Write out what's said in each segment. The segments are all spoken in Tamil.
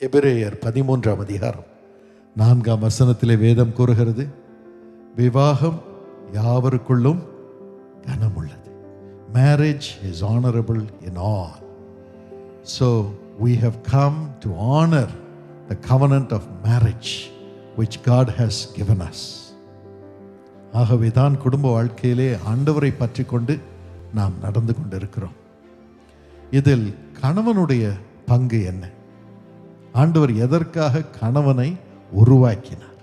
எபிரேயர் பதிமூன்றாம் அதிகாரம். நான்காம் வசனத்திலே வேதம் கூறுகிறது விவாகம் யாவருக்குள்ளும் கனமுள்ளது. Marriage is honourable in all so we have come to honour the covenant of marriage which God has given us ஆகவே தான் குடும்ப வாழ்க்கையிலே ஆண்டவரை பற்றி கொண்டு நாம் நடந்து கொண்டிருக்கிறோம். இதில் கணவனுடைய பங்கு என்ன? ஆண்டவர் எதற்காக கணவனை உருவாக்கினார்?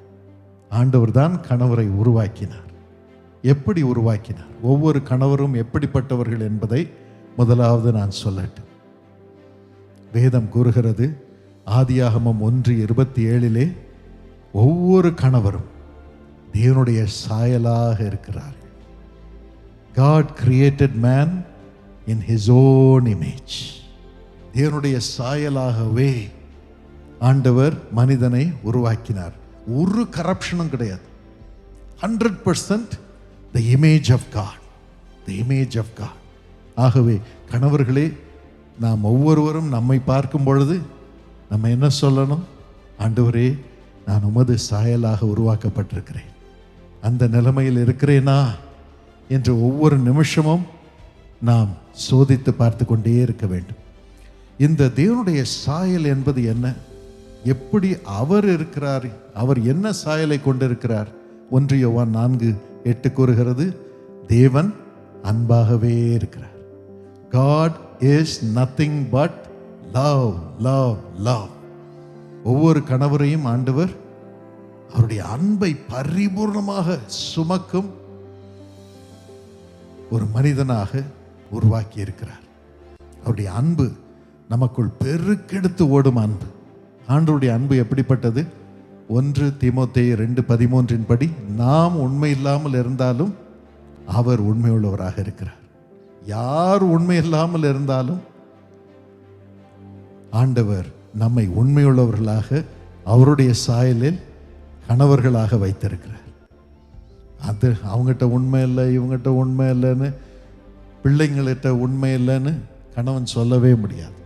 ஆண்டவர் தான் கணவரை உருவாக்கினார். எப்படி உருவாக்கினார்? ஒவ்வொரு கணவரும் எப்படிப்பட்டவர்கள் என்பதை முதலாவது நான் சொல்லட்டும். வேதம் கூறுகிறது ஆதியாகமம் ஒன்று இருபத்தி ஏழிலே ஒவ்வொரு கணவரும் தேவனுடைய சாயலாக இருக்கிறார் God created man in his own image தேவனுடைய சாயலாகவே ஆண்டவர் மனிதனை உருவாக்கினார். ஒரு கரப்ஷனும் கிடையாது. Hundred percent the image of God the image of God ஆகவே கணவர்களே நாம் ஒவ்வொருவரும் நம்மை பார்க்கும் பொழுது நம்ம என்ன சொல்லணும்? ஆண்டவரே நான் உமது சாயலாக உருவாக்கப்பட்டிருக்கிறேன். அந்த நிலைமையில் இருக்கிறேனா? என்று ஒவ்வொரு நிமிஷமும் நாம் சோதித்து பார்த்து கொண்டே இருக்க வேண்டும். இந்த தேவனுடைய சாயல் என்பது என்ன? எப்படி அவர் இருக்கிறார் அவர் என்ன சாயலை கொண்டிருக்கிறார்? ஒன்று யோவான் நான்கு எட்டு கூறுகிறது தேவன் அன்பாகவே இருக்கிறார். God is nothing but love love love ஒவ்வொரு கணவரையும் ஆண்டவர் அவருடைய அன்பை பரிபூர்ணமாக சுமக்கும் ஒரு மனிதனாக உருவாக்கி இருக்கிறார் அவருடைய அன்பு நமக்குள் பெருக்கெடுத்து ஓடும் அன்பு. ஆண்டவருடைய அன்பு எப்படிப்பட்டது? ஒன்று திமுத்தே ரெண்டு பதிமூன்றின் படி நாம் உண்மை இல்லாமல் இருந்தாலும் அவர் உண்மையுள்ளவராக இருக்கிறார். யார் உண்மை இல்லாமல் இருந்தாலும் ஆண்டவர் நம்மை உண்மையுள்ளவர்களாக அவருடைய சாயலில் கணவர்களாக வைத்திருக்கிறார். அது அவங்ககிட்ட உண்மை இல்லை இவங்ககிட்ட உண்மை இல்லைன்னு பிள்ளைங்கள்கிட்ட உண்மை இல்லைன்னு கணவன் சொல்லவே முடியாது.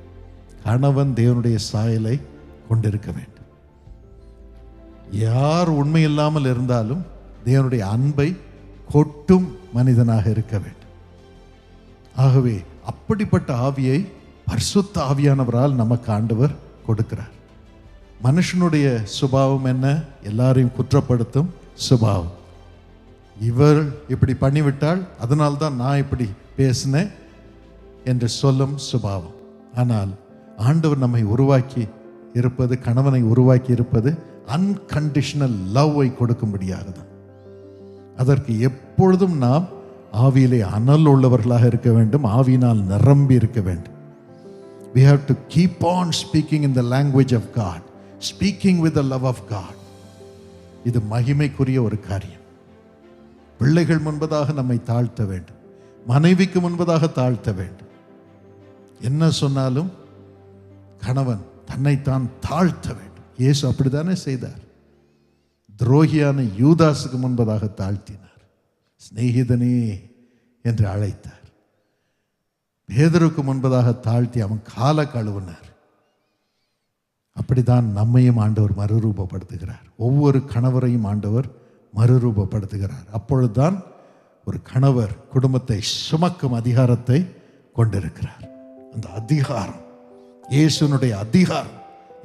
கணவன் தேவனுடைய சாயலை கொண்டிருக்க வேண்டும். யார் உண்மை இல்லாமல் இருந்தாலும் தேவனுடைய அன்பை கொட்டும் மனிதனாக இருக்க வேண்டும். ஆகவே அப்படிப்பட்ட ஆவியை பரிசுத்த ஆவியானவரால் நமக்கு ஆண்டவர் கொடுக்கிறார். மனுஷனுடைய சுபாவம் என்ன? எல்லாரையும் குற்றப்படுத்தும் சுபாவம். இவர் இப்படி பண்ணிவிட்டால் அதனால்தான் நான் இப்படி பேசினேன் என்று சொல்லும் சுபாவம். ஆனால் ஆண்டவர் நம்மை உருவாக்கி இருப்பது கணவனை உருவாக்கி இருப்பது அன்கண்டிஷனல் லவ்வை கொடுக்கும்படியாக தான் அதற்கு எப்பொழுதும் நாம் ஆவியிலே அனல் உள்ளவர்களாக இருக்க வேண்டும் ஆவியினால் நிரம்பி இருக்க வேண்டும். We have to keep on speaking in the language of God speaking with the love of God இது மகிமைக்குரிய ஒரு காரியம். பிள்ளைகள் முன்பதாக நம்மை தாழ்த்த வேண்டும் மனைவிக்கு முன்பதாக தாழ்த்த வேண்டும். என்ன சொன்னாலும் கணவன் தன்னைத்தான் தாழ்த்த வேண்டும். இயேசு அப்படித்தானே செய்தார். துரோகியான யூதாஸுக்கு முன்பதாக தாழ்த்தினார். சிநேகிதனே என்று அழைத்தார். பேதருக்கு முன்பதாக தாழ்த்தி அவன் கால கழுவினார். அப்படிதான் நம்மையும் ஆண்டவர் மறுரூபப்படுத்துகிறார். ஒவ்வொரு கணவரையும் ஆண்டவர் மறுரூபப்படுத்துகிறார். அப்பொழுதுதான் ஒரு கணவர் குடும்பத்தை சுமக்கும் அதிகாரத்தை கொண்டிருக்கிறார். அந்த அதிகாரம் இயேசுனுடைய அதிகாரம்.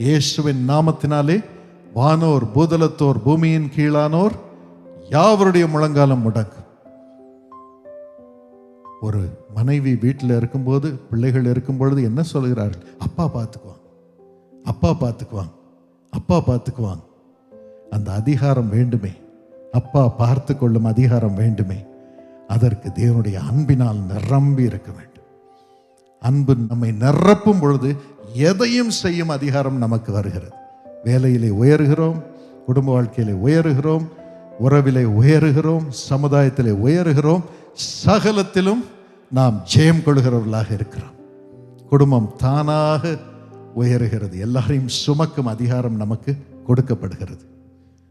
இயேசுவின் நாமத்தினாலே வானோர் பூதலத்தோர் பூமியின் கீழானோர் யாவருடைய முழங்காலம் முடங்கும். ஒரு மனைவி வீட்டில் இருக்கும்போது பிள்ளைகள் இருக்கும் பொழுது என்ன சொல்கிறார்கள்? அப்பா பார்த்துக்குவாங்க அப்பா பார்த்துக்குவாங்க அப்பா பார்த்துக்குவாங்க அந்த அதிகாரம் வேண்டுமே. அப்பா பார்த்து கொள்ளும் அதிகாரம் வேண்டுமே. அதற்கு தேவனுடைய அன்பினால் நிரம்பி இருக்க வேண்டும். அன்பு நம்மை நிரப்பும் பொழுது எதையும் செய்யும் அதிகாரம் நமக்கு வருகிறது. வேலையிலே உயர்கிறோம் குடும்ப வாழ்க்கையிலே உயருகிறோம் உறவிலே உயருகிறோம் சமுதாயத்திலே உயருகிறோம் சகலத்திலும் நாம் ஜெயம் கொள்கிறவர்களாக இருக்கிறோம். குடும்பம் தானாக உயருகிறது. எல்லாரையும் சுமக்கும் அதிகாரம் நமக்கு கொடுக்கப்படுகிறது.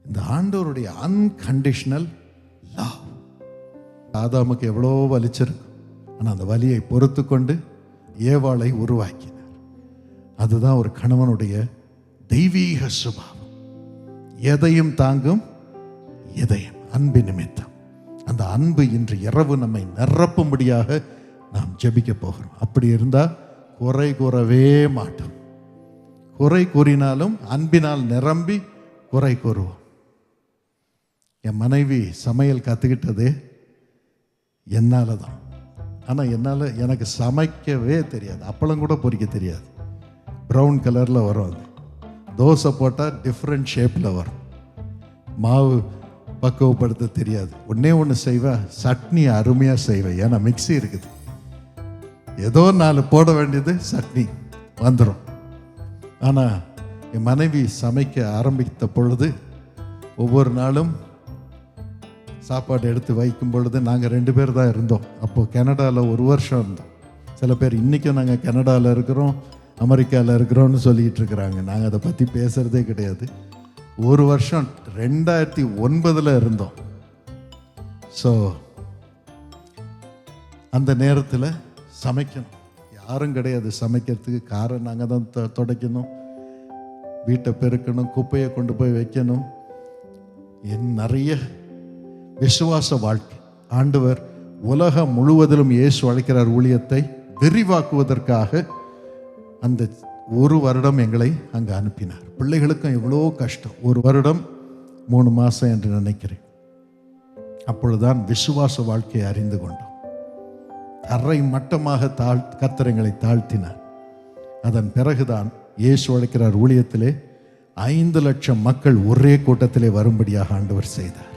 இந்த ஆண்டோருடைய அன்கண்டிஷனல் லவ் ஆதாமுக்கு எவ்வளோ வலிச்சிருக்கும். ஆனால் அந்த வலியை பொறுத்து கொண்டு ஏவாளை உருவாக்கின அதுதான் ஒரு கணவனுடைய தெய்வீக சுபாவம். எதையும் தாங்கும் இதயம் அன்பு நிமித்தம். அந்த அன்பு இன்று இரவு நம்மை நிரப்பும்படியாக நாம் ஜபிக்க போகிறோம். அப்படி இருந்தால் குறை கூறவே மாட்டோம். குறை கூறினாலும் அன்பினால் நிரம்பி குறை கூறுவோம். என் மனைவி சமையல் கற்றுக்கிட்டது என்னால் தான் ஆனால் என்னால் எனக்கு சமைக்கவே தெரியாது. அப்பளம் கூட பொறிக்க தெரியாது. ப்ரௌன் கலரில் வரும் அது. தோசை போட்டால் டிஃப்ரெண்ட் ஷேப்பில் வரும். மாவு பக்குவப்படுத்த தெரியாது. ஒன்றே ஒன்று செய்வேன் சட்னி அருமையாக செய்வேன் ஏன்னா மிக்ஸி இருக்குது. ஏதோ நாலு போட வேண்டியது சட்னி. வந்துடும் ஆனால் என் மனைவி சமைக்க ஆரம்பித்த பொழுது ஒவ்வொரு நாளும் சாப்பாடு எடுத்து வைக்கும் பொழுது நாங்கள் ரெண்டு பேர் தான் இருந்தோம். அப்போது கனடாவில் ஒரு வருஷம் இருந்தோம். சில பேர் இன்றைக்கும் நாங்கள் கனடாவில் இருக்கிறோம். அமெரிக்காவில் இருக்கிறோம்னு சொல்லிகிட்டு இருக்கிறாங்க. நாங்கள் அதை பற்றி பேசுகிறதே கிடையாது. ஒரு வருஷம் ரெண்டாயிரத்தி ஒன்பதில் இருந்தோம். ஸோ அந்த நேரத்தில் சமைக்கணும். யாரும் கிடையாது. சமைக்கிறதுக்கு காரை நாங்கள் தான் தொ- துடைக்கணும். வீட்டை பெருக்கணும். குப்பையை கொண்டு போய் வைக்கணும். என் நிறைய விசுவாச வாழ்க்கை. ஆண்டவர் உலகம் முழுவதிலும் இயேசு அழைக்கிறார் ஊழியத்தை விரிவாக்குவதற்காக அந்த ஒரு வருடம் எங்களை அங்கே அனுப்பினார். பிள்ளைகளுக்கும் எவ்வளோ கஷ்டம். ஒரு வருடம் மூணு மாதம் என்று நினைக்கிறேன். அப்பொழுதுதான் விசுவாச வாழ்க்கையை அறிந்து கொண்டோம். தரை மட்டமாக தாழ் கத்திரங்களை தாழ்த்தினார். அதன் பிறகுதான் இயேசு அழைக்கிறார் ஊழியத்திலே ஐந்து லட்சம் மக்கள் ஒரே கூட்டத்திலே வரும்படியாக ஆண்டவர் செய்தார்.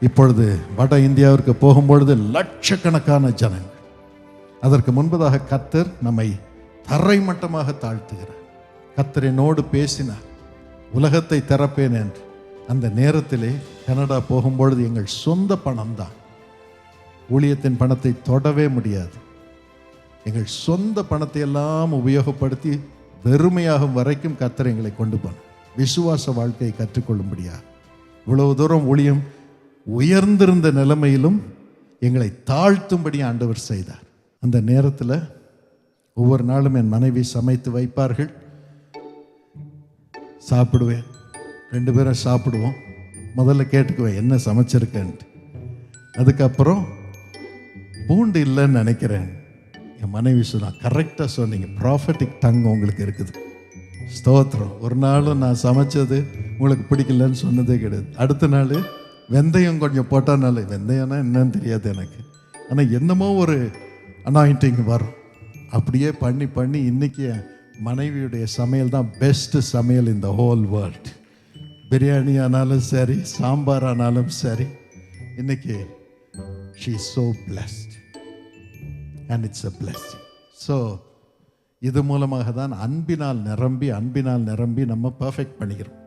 இப்பொழுது வட இந்தியாவிற்கு போகும்பொழுது லட்சக்கணக்கான ஜனங்கள். அதற்கு முன்பதாக கத்தர் நம்மை தரை மட்டமாக தாழ்த்துகிறார் கத்தரினோடு பேசினார் உலகத்தை திறப்பேன் என்று. அந்த நேரத்திலே கனடா போகும்பொழுது எங்கள் சொந்த பணம்தான். ஊழியத்தின் பணத்தை தொடவே முடியாது. எங்கள் சொந்த பணத்தை எல்லாம் உபயோகப்படுத்தி வெறுமையாகும் வரைக்கும் கத்தர் எங்களை கொண்டு போனார். விசுவாச வாழ்க்கையை கற்றுக்கொள்ளும்படியா இவ்வளவு தூரம் ஊழியம் உயர்ந்திருந்த நிலைமையிலும் எங்களை தாழ்த்தும்படி ஆண்டவர் செய்தார். அந்த நேரத்தில் ஒவ்வொரு நாளும் என் மனைவி சமைத்து வைப்பார்கள். சாப்பிடுவேன். ரெண்டு பேரும் சாப்பிடுவோம். முதல்ல கேட்டுக்குவேன் என்ன சமைச்சிருக்கேன்ட்டு. அதுக்கப்புறம் பூண்டு இல்லைன்னு நினைக்கிறேன். என் மனைவி சொன்னா கரெக்டாக சொன்னீங்க. ப்ராஃபட்டிக் டங் உங்களுக்கு இருக்குது. ஸ்தோத்திரம். ஒரு நாளும் நான் சமைச்சது உங்களுக்கு பிடிக்கலன்னு சொன்னதே கிடையாது. அடுத்த நாள் வெந்தயம் கொஞ்சம் போட்டால் நல்ல வெந்தயம்னா என்னன்னு தெரியாது எனக்கு. ஆனால் என்னமோ ஒரு அனாயிண்டிங் வரும். அப்படியே பண்ணி பண்ணி இன்றைக்கி மனைவியுடைய சமையல் தான் பெஸ்ட்டு சமையல் இந்த ஹோல் வேர்ல்ட் பிரியாணி ஆனாலும் சரி சாம்பார் ஆனாலும் சரி இன்னைக்கு she so blessed and it's a blessing. So இது மூலமாக தான் அன்பினால் நிரம்பி அன்பினால் நிரம்பி நம்ம பர்ஃபெக்ட் பண்ணிக்கிறோம்.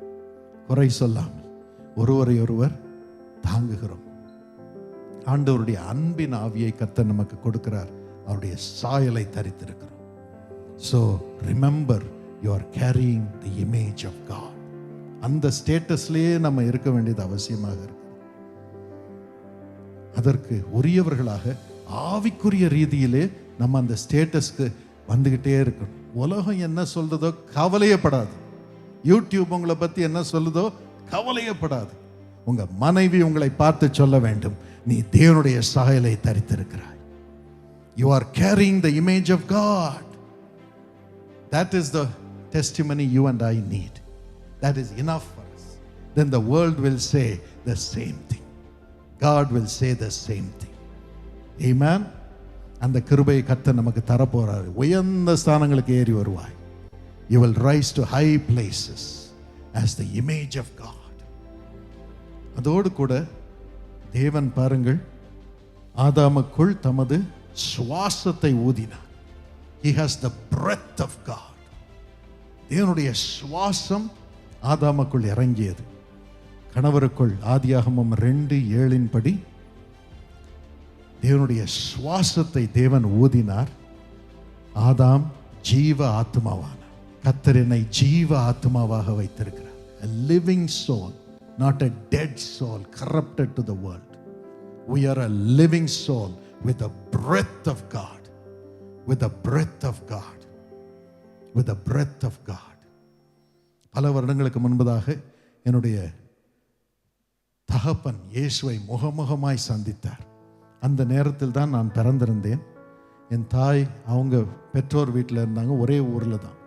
குறை சொல்லாமல் ஒருவரை ஒருவர் தாங்குகிறோம். ஆண்டவருடைய அன்பின் ஆவியை கர்த்தர் நமக்கு கொடுக்கிறார். அவருடைய சாயலை தரித்திருக்கிறோம். So remember you are carrying the image of God அந்த ஸ்டேட்டஸ்லேயே நம்ம இருக்க வேண்டியது அவசியமாக இருக்கு. அதற்கு உரியவர்களாக ஆவிக்குரிய ரீதியிலே நம்ம அந்த ஸ்டேட்டஸ்க்கு வந்துக்கிட்டே இருக்கணும். உலகம் என்ன சொல்றதோ கவலையப்படாது. யூடியூப் உங்களை பற்றி என்ன சொல்லுதோ கவலையப்படாது. உங்க மனைவி உங்களை பார்த்து சொல்ல வேண்டும். நீ தேவனுடைய சாயலை தரித்திருக்கிறாய். You are carrying the image of God That is the testimony you and I need. That is enough for us. Then the world will say the same thing. God will say the same thing. Amen. அந்த கிருபையை கத்த நமக்கு தரப்போறாரு உயர்ந்த ஸ்தானங்களுக்கு ஏறி வருவாய் you will rise to high places as the image of God அதோடு கூட தேவன் பாருங்கள் ஆதாமுக்குள் தமது சுவாசத்தை ஊதினார். He has the breath of God தேவனுடைய சுவாசம் ஆதாமக்குள் இறங்கியது. கணவருக்குள் ஆதியாகமம் ரெண்டு ஏழின் படி தேவனுடைய சுவாசத்தை தேவன் ஊதினார். ஆதாம் ஜீவ ஆத்மாவான கத்தரினை ஜீவ ஆத்மாவாக வைத்திருக்கிறார். Living living not a dead dead corrupted to the world world. We are a living with the breath of God with the breath of God with the breath of God. பல வருடங்களுக்கு முன்பதாக என்னுடைய தகப்பன் இயேசுவை முகமுகமாய் சந்தித்தார். அந்த நேரத்தில் தான் நான் பிறந்திருந்தேன். என் தாய் அவங்க பெற்றோர் வீட்டில் இருந்தாங்க ஒரே ஊரில் தான்.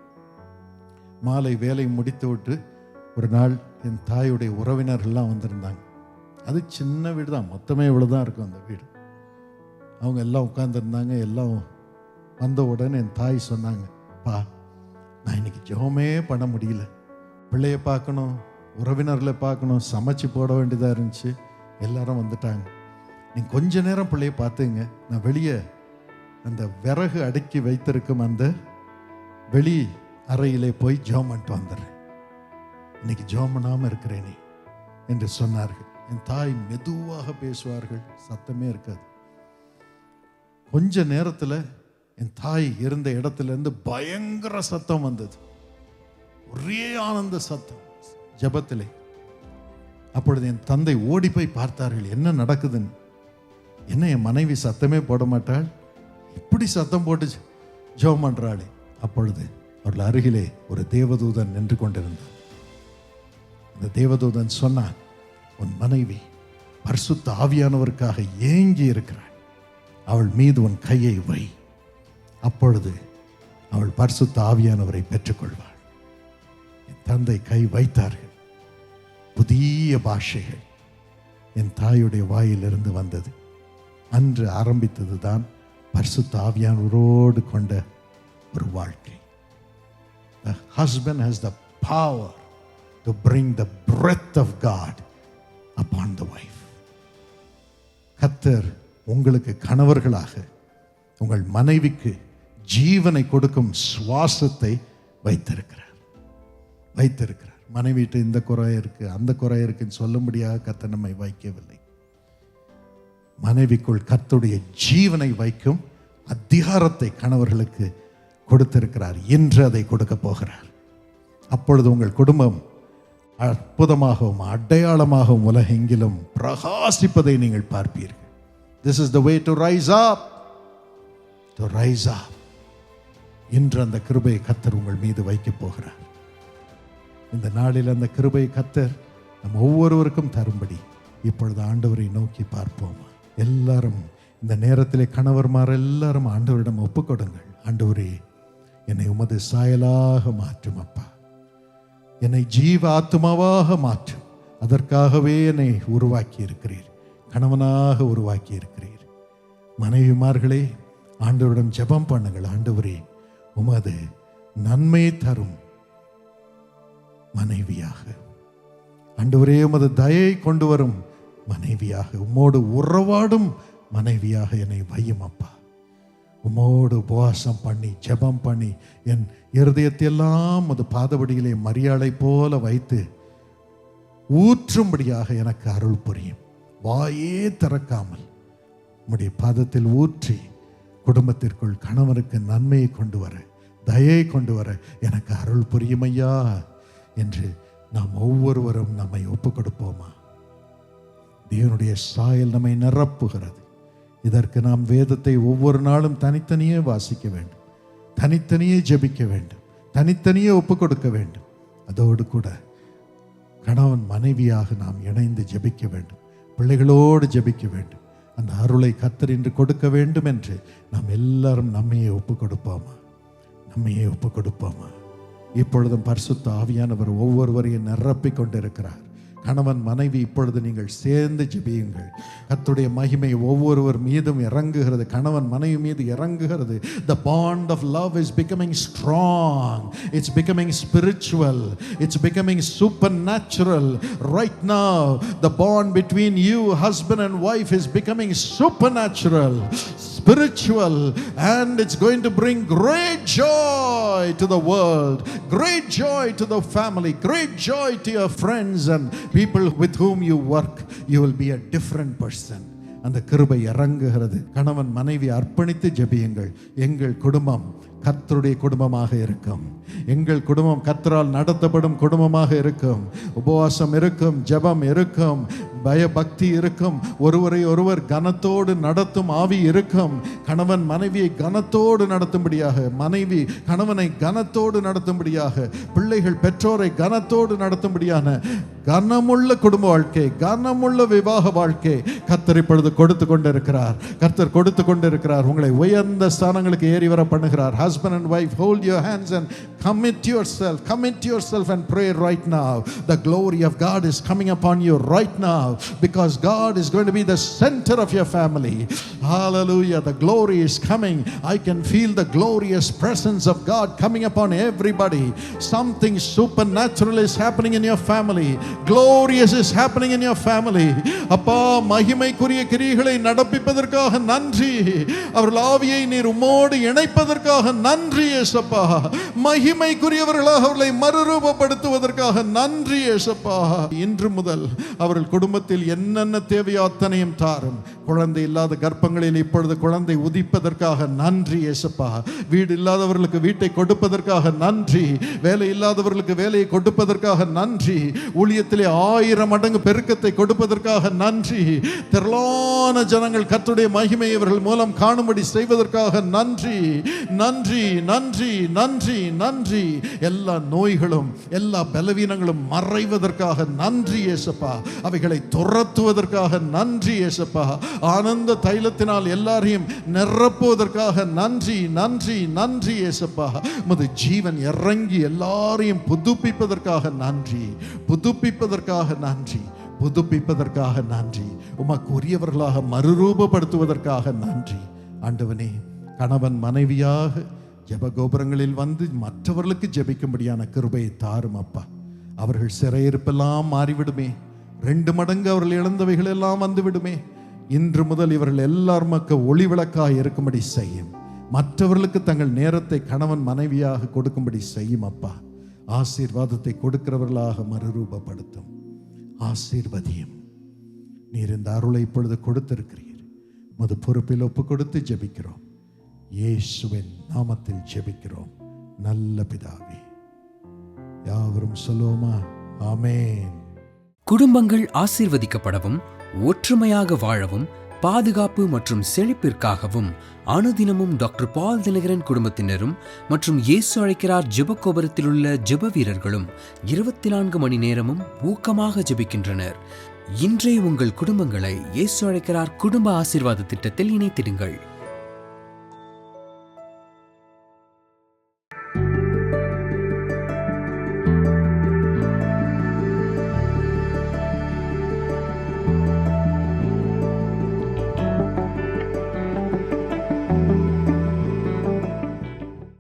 மாலை வேலை முடித்து விட்டு ஒரு நாள் என் தாயுடைய உறவினர்கள்லாம் வந்திருந்தாங்க. அது சின்ன வீடு தான் மொத்தமே இவ்வளோ தான் இருக்கும் அந்த வீடு. அவங்க எல்லாம் உட்காந்துருந்தாங்க எல்லாம் வந்த உடனே என் தாய் சொன்னாங்க பா நான் இன்னைக்கு ஜெபமே பண்ண முடியல. பிள்ளைய பார்க்கணும் உறவினர்களை பார்க்கணும் சமைச்சு போட வேண்டியதாக இருந்துச்சு. எல்லாரும் வந்துட்டாங்க. நீ கொஞ்ச நேரம் பிள்ளைய பார்த்துங்க. நான் வெளியே அந்த விறகு அடுக்கி வைத்திருக்கும் அந்த வெளி அறையிலே போய் ஜெபம் பண்ணிட்டு வந்துடுறேன். இன்னைக்கு ஜெபம் பண்ணாமல் இருக்கிறேனே என்று சொன்னார்கள். என் தாய் மெதுவாக பேசுவார்கள். சத்தமே இருக்காது. கொஞ்ச நேரத்தில் என் தாய் இருந்த இடத்துல இருந்து பயங்கர சத்தம் வந்தது. ஒரே ஆனந்த சத்தம் ஜபத்திலே. அப்பொழுது என் தந்தை ஓடி போய் பார்த்தார்கள் என்ன நடக்குதுன்னு? என்ன என் மனைவி சத்தமே போட மாட்டாள்? இப்படி சத்தம் போட்டு ஜெ- ஜெபம் அப்பொழுது அவர்கள் அருகிலே ஒரு தேவதூதன் நின்று கொண்டிருந்தார் அந்த தேவதூதன் சொன்னான் உன் மனைவி பரிசுத்த ஆவியானவருக்காக ஏங்கி இருக்கிறாள் அவள் மீது உன் கையை வை. அப்பொழுது அவள் பரிசுத்த ஆவியானவரை பெற்றுக்கொள்வாள். என் தந்தை கை வைத்தார்கள். புதிய பாஷைகள் என் தாயுடைய வாயிலிருந்து வந்தது. அன்று ஆரம்பித்தது தான் பரிசுத்த ஆவியானவரோடு கொண்ட ஒரு வாழ்க்கை. The husband has the power to bring the breath of God upon the wife கத்தர் உங்களுக்கு கணவர்களாக உங்கள் மனைவிக்கு ஜீவனை கொடுக்கும் சுவாசத்தை வைத்திருக்கிறார். வைத்திருக்கிறார். மனைவிட்டு இந்த குறை இருக்கு அந்த குறை இருக்குன்னு சொல்லும்படியாக கத்த நம்மை வைக்கவில்லை. மனைவிக்குள் கத்துடைய ஜீவனை வைக்கும் அதிகாரத்தை கணவர்களுக்கு கொடுத்திருக்கிறார். இன்று அதை கொடுக்க போகிறார். அப்பொழுது உங்கள் குடும்பம் அற்புதமாகவும் அடையாளமாகவும் உலகெங்கிலும் பிரகாசிப்பதை நீங்கள் பார்ப்பீர்கள். This is the way to rise up to rise up இன்று அந்த கிருபையை கத்தர் உங்கள் மீது வைக்கப் போகிறார். இந்த நாளில் அந்த கிருபை கத்தர் நம் ஒவ்வொருவருக்கும் தரும்படி இப்பொழுது ஆண்டவரை நோக்கி பார்ப்போம். எல்லாரும் இந்த நேரத்திலே கணவர்மார் எல்லாரும் ஆண்டவரிடம் ஒப்புக்கொடுங்கள் ஆண்டவரே என்னை உமது சாயலாக மாற்றும் அப்பா. என்னை ஜீவ ஆத்மாவாக மாற்றும். அதற்காகவே என்னை உருவாக்கி இருக்கிறீர் கணவனாக உருவாக்கி இருக்கிறீர் மனைவிமார்களே ஆண்டவரிடம் ஜெபம் பண்ணுங்கள். ஆண்டவரே உமது நன்மை தரும் மனைவியாக. ஆண்டவரே உமது தயை கொண்டு வரும் மனைவியாக. உம்மோடு உறவாடும் மனைவியாக என்னை வையும் அப்பா. உமோடு உபவாசம் பண்ணி ஜெபம் பண்ணி என் இருதயத்தையெல்லாம் அது பாதபடியிலே மரியாதை போல வைத்து ஊற்றும்படியாக எனக்கு அருள் புரியும். வாயே திறக்காமல் உம்முடைய பாதத்தில் ஊற்றி குடும்பத்திற்குள் கணவருக்கு நன்மையை கொண்டு வர தயை கொண்டு வர எனக்கு அருள் புரியுமையா என்று நாம் ஒவ்வொருவரும் நம்மை ஒப்புக் கொடுப்போமா தேவனுடைய சாயல் நம்மை நிரப்புகிறது. இதற்கு நாம் வேதத்தை ஒவ்வொரு நாளும் தனித்தனியே வாசிக்க வேண்டும் தனித்தனியே ஜெபிக்க வேண்டும் தனித்தனியே ஒப்புக் கொடுக்க வேண்டும். அதோடு கூட கணவன் மனைவியாக நாம் இணைந்து ஜெபிக்க வேண்டும். பிள்ளைகளோடு ஜெபிக்க வேண்டும். அந்த அருளை கத்தர் இன்று கொடுக்க வேண்டும் என்று நாம் எல்லாரும் நம்மையே ஒப்பு கொடுப்போமா நம்மையே ஒப்பு கொடுப்போமா இப்பொழுதும் பரிசுத்த ஆவியானவர் ஒவ்வொருவரையும் நிரப்பிக் கொண்டிருக்கிறார். கணவன் மனைவி இப்பொழுது நீங்கள் சேர்ந்து ஜெபியுங்கள் கத்துடைய மகிமை ஒவ்வொருவர் மீதும் இறங்குகிறது கணவன் மனைவி மீது இறங்குகிறது the bond of love is becoming strong it's becoming spiritual it's becoming supernatural right now the bond between you husband and wife is becoming supernatural spiritual and it's going to bring great joy to the world great joy to the family great joy to your friends and people with whom you work you will be a different person அந்த கிருபை இறங்குகிறது கணவன் மனைவி அர்ப்பணித்து ஜெபியுங்கள் எங்கள் குடும்பம் கத்தருடைய குடும்பமாக இருக்கும். எங்கள் குடும்பம் கத்தரால் நடத்தப்படும் குடும்பமாக இருக்கும். உபவாசம் இருக்கும் ஜெபம் இருக்கும் பயபக்தி இருக்கும். ஒருவரை ஒருவர் கனத்தோடு நடத்தும் ஆவி இருக்கும். கணவன் மனைவியை கனத்தோடு நடத்தும்படியாக மனைவி கணவனை கனத்தோடு நடத்தும்படியாக பிள்ளைகள் பெற்றோரை கனத்தோடு நடத்தும்படியான கனமுள்ள குடும்ப வாழ்க்கை கனமுள்ள விவாக வாழ்க்கை கர்த்தர் இப்பொழுது கொடுத்து கொண்டிருக்கிறார். கர்த்தர் கொடுத்து கொண்டிருக்கிறார். உங்களை உயர்ந்த ஸ்தானங்களுக்கு ஏறி வர பண்ணுகிறார். husband and wife hold your hands and commit yourself commit yourself and pray right now the glory of god is coming upon you right now because god is going to be the center of your family hallelujah the glory is coming i can feel the glorious presence of god coming upon everybody something supernatural is happening in your family glorious is happening in your family அப்பா மகிமைக்குரிய கிரிகளை நடப்பிப்பதற்காக நன்றி அவர்கள் ஆவியை நீர் உம்மோடு இணைப்பதற்காக நன்றி ஏசப்பா. மகிமைக்குரியவர்களாக அவர்களை மறுரூபப்படுத்துவதற்காக நன்றி ஏசப்பா. இன்று முதல் அவர்கள் குடும்பத்தில் என்னென்ன தேவையோ அத்தனையும் தாரும். குழந்தை இல்லாத கர்ப்பங்களில் இப்பொழுது குழந்தை உதிப்பதற்காக நன்றி ஏசப்பா. வீடு இல்லாதவர்களுக்கு வீட்டை கொடுப்பதற்காக நன்றி. வேலை இல்லாதவர்களுக்கு வேலையை கொடுப்பதற்காக நன்றி. ஊழியத்திலே ஆயிரம் மடங்கு பெருக்கத்தை கொடுப்பதற்காக நன்றி. திரளான ஜனங்கள் கத்துடைய மகிமை இவர்கள் மூலம் காணும்படி செய்வதற்காக நன்றி. நன்றி நன்றி நன்றி நன்றி எல்லா நோய்களும் எல்லா பலவீனங்களும் மறைவதற்காக நன்றி ஏசப்பா. அவைகளை துரத்துவதற்காக நன்றி ஏசப்பா. ஆனந்த தைலத்தினால் எல்லாரையும் நிரப்புவதற்காக நன்றி நன்றி நன்றி ஏசப்பா. உமது ஜீவன் இறங்கி எல்லாரையும் புதுப்பிப்பதற்காக நன்றி புதுப்பிப்பதற்காக நன்றி புதுப்பிப்பதற்காக நன்றி. உமக்கு உரியவர்களாக மறுரூபப்படுத்துவதற்காக நன்றி. ஆண்டவனே கணவன் மனைவியாக ஜெபகோபுரங்களில் வந்து மற்றவர்களுக்கு ஜெபிக்கும்படியான கிருபையை தாரும் அப்பா. அவர்கள் சிறையிருப்பெல்லாம் மாறிவிடுமே. ரெண்டு மடங்கு அவர்கள் இழந்தவைகள் எல்லாம் வந்துவிடுமே. இன்று முதல் இவர்கள் எல்லார் மக்க ஒளி விளக்காக இருக்கும்படி செய்யும். மற்றவர்களுக்கு தங்கள் நேரத்தை கணவன் மனைவியாக கொடுக்கும்படி செய்யும் அப்பா. ஆசீர்வாதத்தை கொடுக்கிறவர்களாக மறுரூபப்படுத்தும். ஆசீர்வதியும். நீர் இந்த அருளை இப்பொழுது கொடுத்திருக்கிறீர். மது பொறுப்பில் ஒப்பு கொடுத்து ஜெபிக்கிறோம். இயேசுவின் நாமத்தில் ஜெபிக்கிறோம் நல்ல பிதாவே யாவரும் சொல்லுவோமா ஆமேன் குடும்பங்கள் ஆசீர்வதிக்கப்படவும் ஒற்றுமையாக வாழவும் பாதுகாப்பு மற்றும் செழிப்பிற்காகவும் அனுதினமும் டாக்டர் பால் தினகரன் குடும்பத்தினரும் மற்றும் இயேசு அழைக்கிறார் ஜெபக்கோபுரத்தில் உள்ள ஜெப வீரர்களும் இருபத்தி நான்கு மணி நேரமும் ஊக்கமாக ஜெபிக்கின்றனர் இன்றைய உங்கள் குடும்பங்களை இயேசு அழைக்கிறார் குடும்ப ஆசீர்வாத திட்டத்தில் இணைத்திடுங்கள்